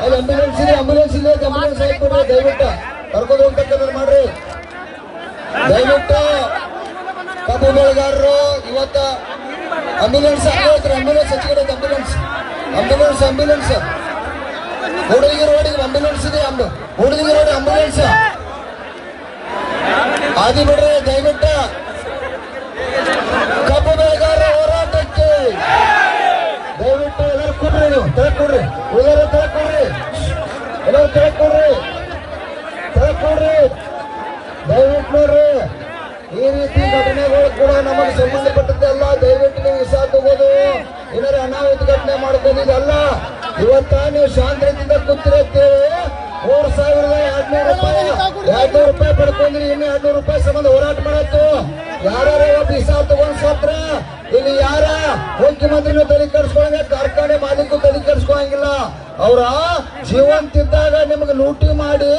ಅಲ್ಲಿ ಅಂಬುಲೆನ್ಸ್ ಇದೆ ಅಂಬುಲೆನ್ಸ್ ಇದೆ ಅಂಬುಲೆನ್ಸ್ ಹಾಕ್ಬಿಡ್ರಿ ದಯವಿಟ್ಟು ಕರ್ಕೊಂಡು ಹೋಗ್ತಕ್ಕಂಥ ಮಾಡ್ರಿ ದಯವಿಟ್ಟು ಕಬ್ಬು ಬೆಳೆಗಾರರು ಇವತ್ತ ಅಂಬುಲೆನ್ಸ್ ಹಾಕೋತ್ರಿ ಅಂಬುಲೆನ್ಸ್ ಹಚ್ಚಿಕಡೆ ಅಂಬುಲೆನ್ಸ್ ಅಂಬುಲೆನ್ಸ್ ಅಂಬುಲೆನ್ಸ್ ಹುಡುಗಿ ರೋಡಿಗೆ ಅಂಬುಲೆನ್ಸ್ ಇದೆ ಅಂಬು ಹುಡುಗಿ ರೋಡ್ ಅಂಬುಲೆನ್ಸ್ ಆದಿ ಬಿಡ್ರಿ ದಯವಿಟ್ಟು ಕಬ್ಬು ಬೆಳೆಗಾರರ ಹೋರಾಟಕ್ಕೆ ದಯವಿಟ್ಟು ಎಲ್ಲರೂ ಕೊಡ್ರಿ ನೀವು ತೆಳಕ್ ಕೊಡ್ರಿ ಎಲ್ಲರೂ ತೆಳಕ್ ಕೊಡ್ರಿ ಎಲ್ಲರೂ ತೆಳಕ್ ಕೊಡ್ರಿ ಘಟನೆಗಳು ಕೂಡ ನಮಗೆ ಸಂಬಂಧಪಟ್ಟದ್ದೆಲ್ಲ ದಯವಿಟ್ಟು ನೀವು ವಿಷ ತಗೋದು ಏನಾರ ಅನಾಹುತ ಘಟನೆ ಮಾಡ್ಬೋದು ಇದಲ್ಲ. ಇವತ್ತ ನೀವು ಶಾಂತಿಯಿಂದ ಕೂತಿರತ್ತೇವೆ ಮೂರ್ ಸಾವಿರದ ಎರಡ್ನೂರು ರೂಪಾಯಿ ಎರಡ್ನೂರು ರೂಪಾಯಿ ಪಡ್ಕೊಂಡ್ರಿ. ಇನ್ನು ಎರಡ್ನೂರು ರೂಪಾಯಿ ಸಂಬಂಧ ಹೋರಾಟ ಮಾಡತ್ತು. ಯಾರು ವಿಷ ತಗೊಂಡ್ ಸತ್ರ? ಇಲ್ಲಿ ಯಾರ? ಮುಖ್ಯಮಂತ್ರಿನೂ ತಲೆ ಕೆಡಿಸ್ಕೊಂಡಂಗ ಕಾರ್ಖಾನೆ ಮಾಲೀಕರು ತಲೆ ಅವರ ಜೀವಂತಿದ್ದಾಗ ನಿಮ್ಗೆ ಲೂಟಿ ಮಾಡಿ